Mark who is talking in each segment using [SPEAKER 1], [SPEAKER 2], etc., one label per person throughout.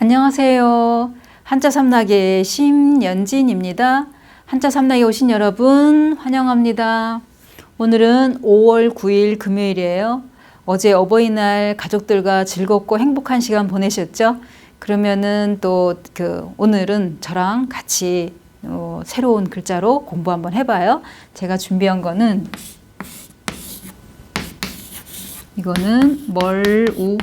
[SPEAKER 1] 안녕하세요. 한자 삼락의 심연진입니다. 한자 삼락에 오신 여러분 환영합니다. 오늘은 5월 9일 금요일이에요. 어제 어버이날 가족들과 즐겁고 행복한 시간 보내셨죠? 그러면은 또 그 오늘은 저랑 같이 어, 새로운 글자로 공부 한번 해봐요. 제가 준비한 거는 이거는 멀우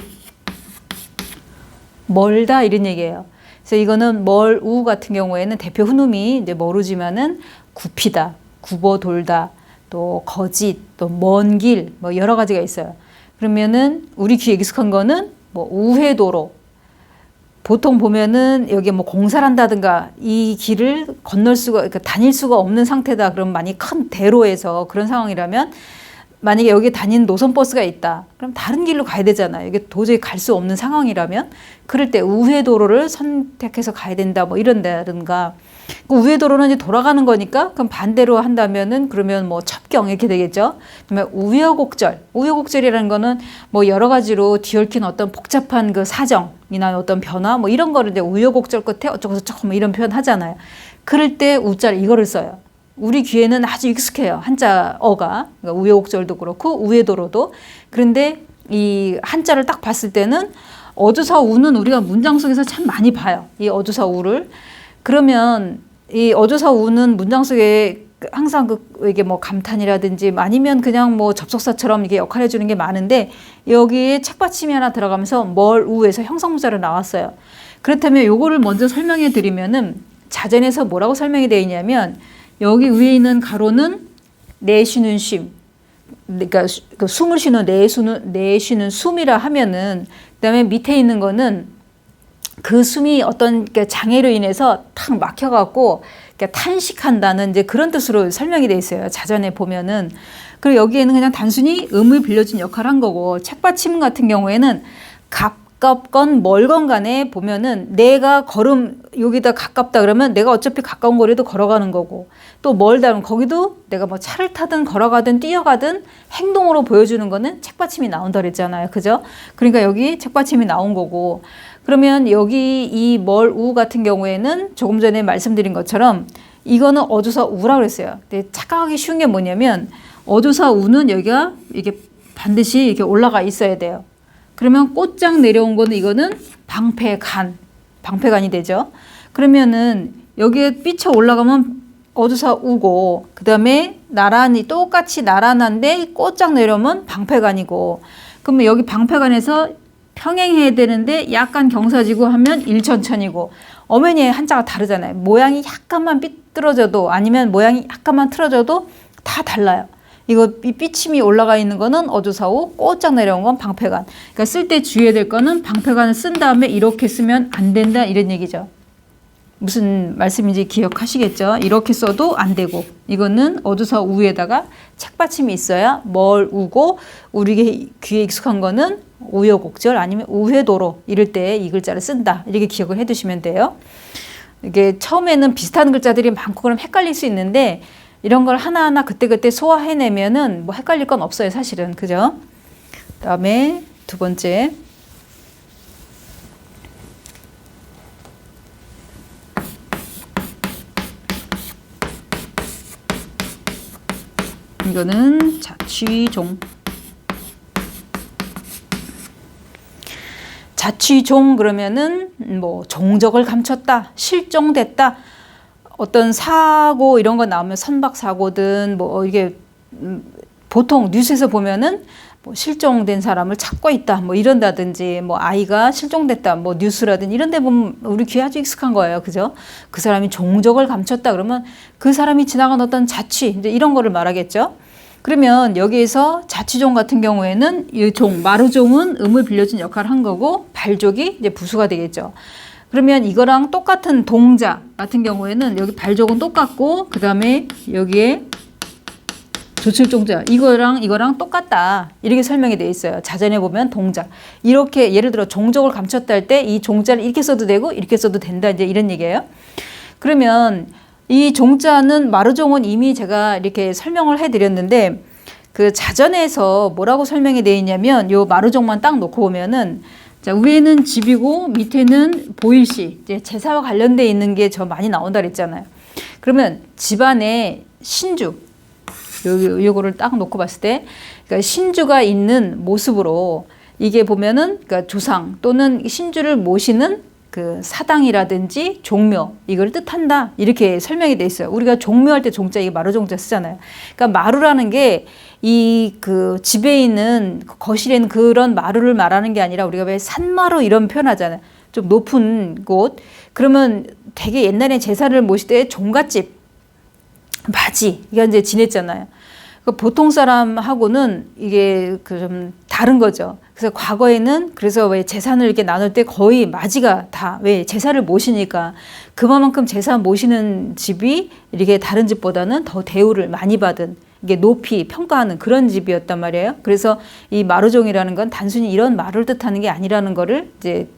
[SPEAKER 1] 멀다 이런 얘기예요. 그래서 이거는 멀 우 같은 경우에는 대표 훈음이 이제 멀우지만은 굽히다, 굽어 돌다, 또 거짓, 또 먼 길, 뭐 여러 가지가 있어요. 그러면은 우리 귀에 익숙한 거는 뭐 우회도로. 보통 보면은 여기 뭐 공사를 한다든가 이 길을 건널 수가, 그러니까 다닐 수가 없는 상태다. 그럼 많이 큰 대로에서 그런 상황이라면 만약에 여기 다니는 노선 버스가 있다. 그럼 다른 길로 가야 되잖아요. 이게 도저히 갈 수 없는 상황이라면 그럴 때 우회 도로를 선택해서 가야 된다. 뭐 이런다든가 그 우회 도로는 이제 돌아가는 거니까 그럼 반대로 한다면은 그러면 뭐 첩경 이렇게 되겠죠. 그러면 우여곡절. 우여곡절이라는 거는 뭐 여러 가지로 뒤얽힌 어떤 복잡한 그 사정이나 어떤 변화 뭐 이런 거를 이제 우여곡절 끝에 어쩌고 저쩌고 뭐 이런 표현 하잖아요. 그럴 때 우자를 이거를 써요. 우리 귀에는 아주 익숙해요. 한자어가. 그러니까 우여곡절도 그렇고 우회도로도. 그런데 이 한자를 딱 봤을 때는 어조사 우는 우리가 문장 속에서 참 많이 봐요. 이 어조사 우를. 그러면 이 어조사 우는 문장 속에 항상 그 이게 뭐 감탄이라든지 아니면 그냥 뭐 접속사처럼 이게 역할해 주는 게 많은데 여기에 책받침이 하나 들어가면서 뭘 우에서 형성문자로 나왔어요. 그렇다면 요거를 먼저 설명해 드리면은 자전에서 뭐라고 설명이 되어 있냐면 여기 위에 있는 가로는 내쉬는 쉼. 그러니까 그 숨을 쉬는 내쉬는 내쉬는 숨이라 하면은 그다음에 밑에 있는 거는 그 숨이 어떤 장애로 인해서 탁 막혀갖고 탄식한다는 이제 그런 뜻으로 설명이 돼 있어요. 자전에 보면은 그리고 여기에는 그냥 단순히 음을 빌려준 역할을 한 거고 책받침 같은 경우에는 갑 가깝건 멀건 간에 보면은 내가 걸음 여기다 가깝다 그러면 내가 어차피 가까운 거리도 걸어가는 거고 또 멀다 그러면 거기도 내가 뭐 차를 타든 걸어가든 뛰어가든 행동으로 보여주는 거는 책받침이 나온다 그랬잖아요. 그죠? 그러니까 여기 책받침이 나온 거고 그러면 여기 이 멀 우 같은 경우에는 조금 전에 말씀드린 것처럼 이거는 어조사 우라 그랬어요. 근데 착각하기 쉬운 게 뭐냐면 어조사 우는 여기가 이게 반드시 이렇게 올라가 있어야 돼요. 그러면 꽃장 내려온 거는 이거는 방패간, 방패간이 되죠. 그러면은 여기에 삐쳐 올라가면 어두사 우고 그 다음에 나란히 똑같이 나란한데 꽃장 내려오면 방패간이고 그러면 여기 방패간에서 평행해야 되는데 약간 경사지고 하면 일천천이고 어머니의 한자가 다르잖아요. 모양이 약간만 삐뚤어져도 아니면 모양이 약간만 틀어져도 다 달라요. 이거 삐침이 올라가 있는 거는 어조사우, 꼬짝 내려온 건 방패간. 그러니까 쓸 때 주의해야 될 거는 방패간을 쓴 다음에 이렇게 쓰면 안 된다 이런 얘기죠. 무슨 말씀인지 기억하시겠죠? 이렇게 써도 안 되고 이거는 어조사 우에다가 책받침이 있어야 뭘 우고 우리 귀에 익숙한 거는 우여곡절 아니면 우회도로 이럴 때 이 글자를 쓴다 이렇게 기억을 해두시면 돼요. 이게 처음에는 비슷한 글자들이 많고 그럼 헷갈릴 수 있는데 이런 걸 하나하나 그때그때 소화해내면은 뭐 헷갈릴 건 없어요, 사실은. 그죠? 다음에 두 번째. 이거는 자취종. 자취종 그러면은 뭐 종적을 감췄다, 실종됐다. 어떤 사고 이런 거 나오면 선박 사고든 뭐 이게 음, 보통 뉴스에서 보면은 뭐 실종된 사람을 찾고 있다 뭐 이런다든지 뭐 아이가 실종됐다 뭐 뉴스라든 이런 데 보면 우리 귀에 아주 익숙한 거예요. 그죠? 그 사람이 종적을 감췄다 그러면 그 사람이 지나간 어떤 자취 이제 이런 거를 말하겠죠. 그러면 여기에서 자취종 같은 경우에는 이종 마루종은 음을 빌려준 역할을 한 거고 발족이 이제 부수가 되겠죠 그러면 이거랑 똑같은 동자 같은 경우에는 여기 발족은 똑같고 그 다음에 여기에 조출종자 이거랑 이거랑 똑같다 이렇게 설명이 되어 있어요. 자전에 보면 동자 이렇게 예를 들어 종족을 감췄다 할 때 이 종자를 이렇게 써도 되고 이렇게 써도 된다 이제 이런 얘기예요. 그러면 이 종자는 마루종은 이미 제가 이렇게 설명을 해드렸는데 그 자전에서 뭐라고 설명이 되어 있냐면 요 마루종만 딱 놓고 보면은 자, 위에는 집이고 밑에는 보일시. 이제 제사와 관련돼 있는 게 저 많이 나온다 그랬잖아요. 그러면 집안에 신주 여기 요거를 딱 놓고 봤을 때 그러니까 신주가 있는 모습으로 이게 보면은 그러니까 조상 또는 신주를 모시는 그 사당이라든지 종묘 이걸 뜻한다 이렇게 설명이 돼 있어요. 우리가 종묘할 때 종자 이게 마루 종자 쓰잖아요. 그러니까 마루라는 게 이 그 집에 있는 거실에 있는 그런 마루를 말하는 게 아니라 우리가 왜 산마루 이런 표현하잖아요. 좀 높은 곳 그러면 되게 옛날에 제사를 모실 때 종갓집 바지 이거 이제 지냈잖아요. 그 보통 사람하고는 이게 그좀 다른 거죠. 그래서 과거에는 그래서 왜 재산을 이렇게 나눌 때 거의 맞이가 다 왜 제사를 모시니까 그만큼 제사 모시는 집이 이렇게 다른 집보다는 더 대우를 많이 받은 이게 높이 평가하는 그런 집이었단 말이에요. 그래서 이 마루종이라는 건 단순히 이런 마루를 뜻하는 게 아니라는 거를 이제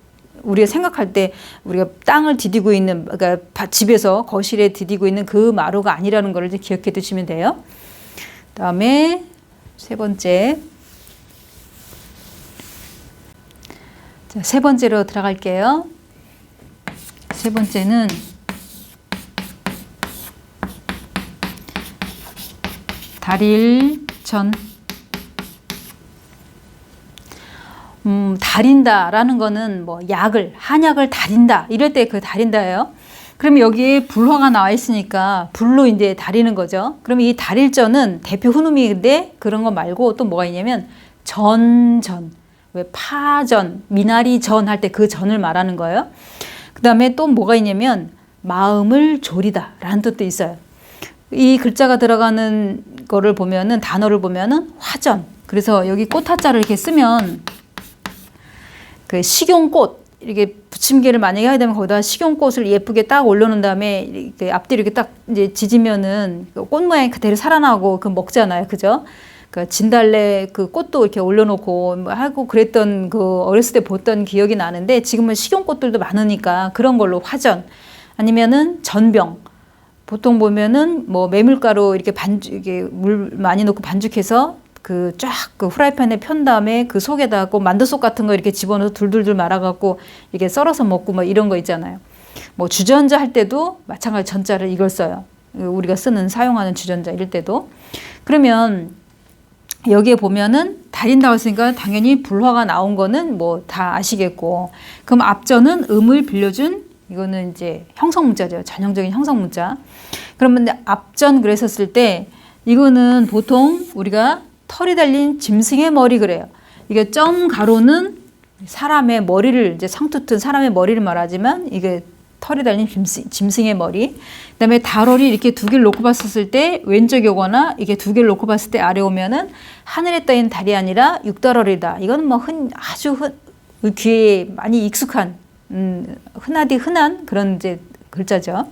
[SPEAKER 1] 우리가 생각할 때 우리가 땅을 디디고 있는 그러니까 바- 집에서 거실에 디디고 있는 그 마루가 아니라는 거를 기억해 두시면 돼요. 그다음에 세 번째 자, 세 번째로 들어갈게요. 세 번째는 달일전 음, 달인다라는 거는 뭐 약을 한약을 달인다 이럴 때 그 달인다예요. 그럼 여기에 불화가 나와 있으니까 불로 이제 다리는 거죠. 그럼 이 달일전은 대표 훈음인데 그런 거 말고 또 뭐가 있냐면 전전 왜 파전 미나리 전 할 때 그 전을 말하는 거예요. 그 다음에 또 뭐가 있냐면 마음을 졸이다 라는 뜻도 있어요. 이 글자가 들어가는 거를 보면은 단어를 보면은 화전. 그래서 여기 꽃화자를 이렇게 쓰면 그 식용꽃 이렇게 부침개를 만약에 하게 되면 거기다 식용꽃을 예쁘게 딱 올려놓은 다음에 이렇게 앞뒤로 이렇게 딱 이제 지지면은 그꽃 모양이 그대로 살아나고 그 먹잖아요, 그죠? 그 진달래 그 꽃도 이렇게 올려놓고 뭐 하고 그랬던 그 어렸을 때 봤던 기억이 나는데 지금은 식용꽃들도 많으니까 그런 걸로 화전 아니면은 전병 보통 보면은 뭐 메밀가루 이렇게 반죽 이게 물 많이 넣고 반죽해서 그 쫙그 후라이팬에 편 다음에 그 속에다 고 만두속 같은 거 이렇게 집어넣어서 둘둘둘 말아갖고 이렇게 썰어서 먹고 뭐 이런 거 있잖아요. 뭐 주전자 할 때도 마찬가지 전자를 이걸 써요. 우리가 쓰는 사용하는 주전자 이럴 때도 그러면 여기에 보면은 달인다고 했으니까 당연히 불화가 나온 거는 뭐 다 아시겠고. 그럼 앞전은 음을 빌려준 이거는 이제 형성 문자죠. 전형적인 형성 문자. 그러면 앞전 그랬었을 때 이거는 보통 우리가 털이 달린 짐승의 머리 그래요. 이게 점 가로는 사람의 머리를 이제 상투튼 사람의 머리를 말하지만 이게 털이 달린 짐승, 짐승 의 머리. 그다음에 달월이 이렇게 두 개를 놓고 봤었을 때 왼쪽에 오거나 이게 두 개를 놓고 봤을 때 아래 오면은 하늘에 떠있는 달이 아니라 육달월이다. 이건 뭐 흔, 아주 흔, 귀에 많이 익숙한 음, 흔하디 흔한 그런 이제 글자죠.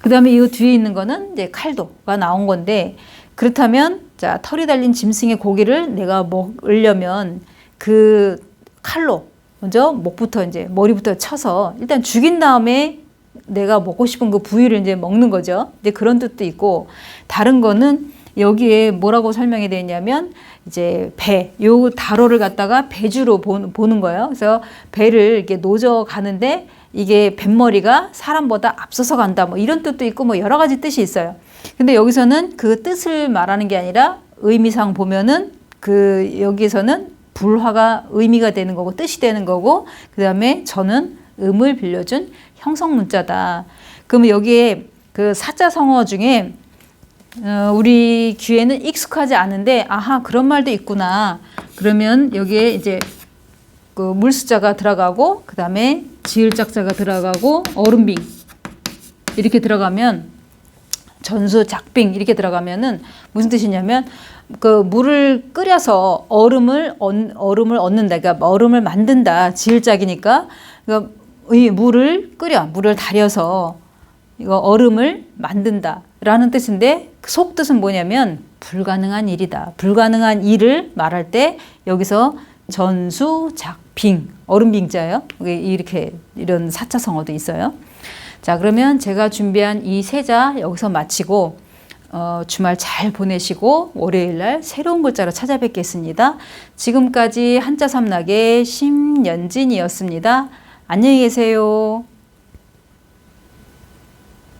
[SPEAKER 1] 그다음에 이 뒤에 있는 거는 이제 칼도가 나온 건데 그렇다면 자 털이 달린 짐승의 고기를 내가 먹으려면 그 칼로 먼저 목부터 이제 머리부터 쳐서 일단 죽인 다음에 내가 먹고 싶은 그 부위를 이제 먹는 거죠. 이제 그런 뜻도 있고 다른 거는 여기에 뭐라고 설명이 되어 있냐면 이제 배, 요 다로를 갖다가 배주로 보는, 거예요. 그래서 배를 이렇게 노져 가는데 이게 뱃머리가 사람보다 앞서서 간다. 뭐 이런 뜻도 있고 뭐 여러 가지 뜻이 있어요. 근데 여기서는 그 뜻을 말하는 게 아니라 의미상 보면은 그 여기서는 불화가 의미가 되는 거고 뜻이 되는 거고 그 다음에 저는 음을 빌려준 형성 문자다. 그러면 여기에 그 사자성어 중에 어, 우리 귀에는 익숙하지 않은데 아하 그런 말도 있구나. 그러면 여기에 이제 그 물수자가 들어가고 그 다음에 지을짝자가 들어가고 얼음빙 이렇게 들어가면 전수 작빙 이렇게 들어가면은 무슨 뜻이냐면 그 물을 끓여서 얼음을 얻, 얼음을 얻는다. 그러니까 얼음을 만든다. 지을짝이니까 그러니까 이 물을 끓여 물을 달여서 이거 얼음을 만든다라는 뜻인데 그 속뜻은 뭐냐면 불가능한 일이다. 불가능한 일을 말할 때 여기서 전수 작빙 얼음 빙자예요. 이게 이렇게 이런 사자성어도 있어요. 자 그러면 제가 준비한 이 세자 여기서 마치고 어, 주말 잘 보내시고 월요일 날 새로운 글자로 찾아뵙겠습니다. 지금까지 한자 삼락의 심연진이었습니다. 안녕히 계세요.